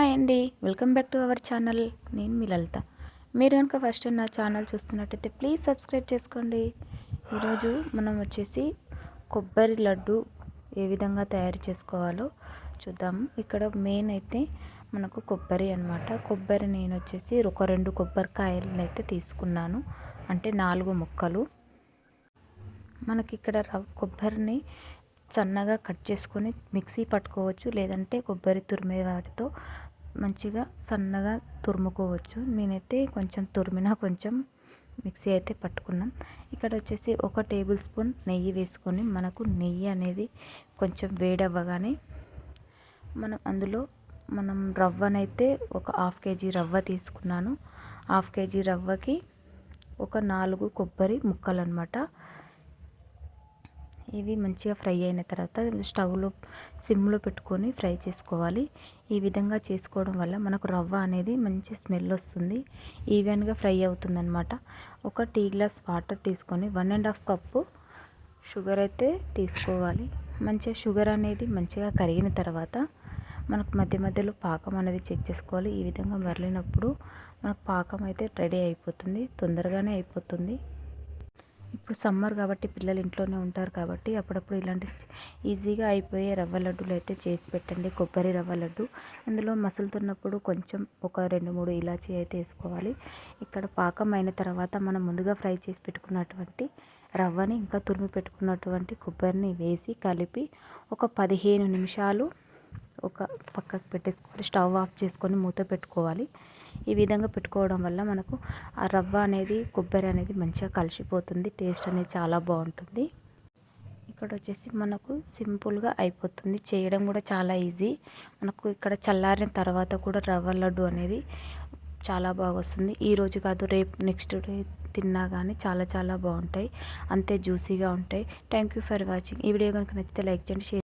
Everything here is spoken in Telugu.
హాయ్ అండి. Welcome back to our channel. నేను మీ లలిత. మీరు కనుక ఫస్ట్ నా ఛానల్ చూస్తున్నట్టయితే ప్లీజ్ సబ్స్క్రైబ్ చేసుకోండి. ఈరోజు మనం వచ్చేసి కొబ్బరి లడ్డు ఏ విధంగా తయారు చేసుకోవాలో చూద్దాము ఇక్కడ మెయిన్ అయితే మనకు కొబ్బరి అనమాట కొబ్బరి నేను వచ్చేసి ఒక రెండు కొబ్బరికాయలను అయితే తీసుకున్నాను. అంటే నాలుగు ముక్కలు. మనకి ఇక్కడ రవ్ కొబ్బరిని సన్నగా కట్ చేసుకొని మిక్సీ పట్టుకోవచ్చు. లేదంటే కొబ్బరి తురిమే వాటితో మంచిగా సన్నగా తురుముకోవచ్చు. నేనైతే కొంచెం తురిమిన కొంచెం మిక్సీ అయితే పట్టుకున్నాం. ఇక్కడ వచ్చేసి ఒక టేబుల్ స్పూన్ నెయ్యి వేసుకొని మనకు నెయ్యి అనేది కొంచెం వేడవ్వగానే మనం అందులో మనం రవ్వనైతే ఒక హాఫ్ కేజీ రవ్వ తీసుకున్నాను. హాఫ్ కేజీ రవ్వకి ఒక నాలుగు కొబ్బరి ముక్కలు అనమాట ఇవి మంచిగా ఫ్రై అయిన తర్వాత స్టవ్లో సిమ్లో పెట్టుకొని ఫ్రై చేసుకోవాలి. ఈ విధంగా చేసుకోవడం వల్ల మనకు రవ్వ అనేది మంచి స్మెల్ వస్తుంది. ఈవెన్గా ఫ్రై అవుతుందన్నమాట. ఒక టీ గ్లాస్ వాటర్ తీసుకొని one and half cup sugar అయితే తీసుకోవాలి. మంచిగా షుగర్ అనేది మంచిగా కరిగిన తర్వాత మనకు మధ్య మధ్యలో పాకం అనేది చెక్ చేసుకోవాలి. ఈ విధంగా మరలినప్పుడు మనకు పాకం అయితే రెడీ అయిపోతుంది తొందరగానే అయిపోతుంది. ఇప్పుడు సమ్మర్ కాబట్టి పిల్లలు ఇంట్లోనే ఉంటారు కాబట్టి అప్పుడప్పుడు ఇలాంటి ఈజీగా అయిపోయే రవ్వ లడ్డూలు అయితే చేసి పెట్టండి. కొబ్బరి రవ్వ లడ్డు. ఇందులో మసులుతున్నప్పుడు కొంచెం ఒక రెండు మూడు ఇలాచీ అయితే వేసుకోవాలి. ఇక్కడ పాకం అయిన తర్వాత మనం ముందుగా ఫ్రై చేసి పెట్టుకున్నటువంటి రవ్వని ఇంకా తురిమి పెట్టుకున్నటువంటి కొబ్బరిని వేసి కలిపి ఒక పదిహేను నిమిషాలు ఒక పక్కకు పెట్టేసుకోవాలి స్టవ్ ఆఫ్ చేసుకొని మూత పెట్టుకోవాలి. ఈ విధంగా పెట్టుకోవడం వల్ల మనకు ఆ రవ్వ అనేది కొబ్బరి అనేది మంచిగా కలిసిపోతుంది టేస్ట్ అనేది చాలా బాగుంటుంది. ఇక్కడ వచ్చేసి మనకు సింపుల్గా అయిపోతుంది. చేయడం కూడా చాలా ఈజీ. మనకు ఇక్కడ చల్లారిన తర్వాత కూడా రవ్వ లడ్డు అనేది చాలా బాగా వస్తుంది. ఈరోజు కాదు రేపు నెక్స్ట్ డే తిన్నా కానీ చాలా చాలా బాగుంటాయి. అంతే జ్యూసీగా ఉంటాయి. థ్యాంక్ యూ ఫర్ వాచింగ్ ఈ వీడియో కనుక నచ్చితే లైక్ చేయండి షేర్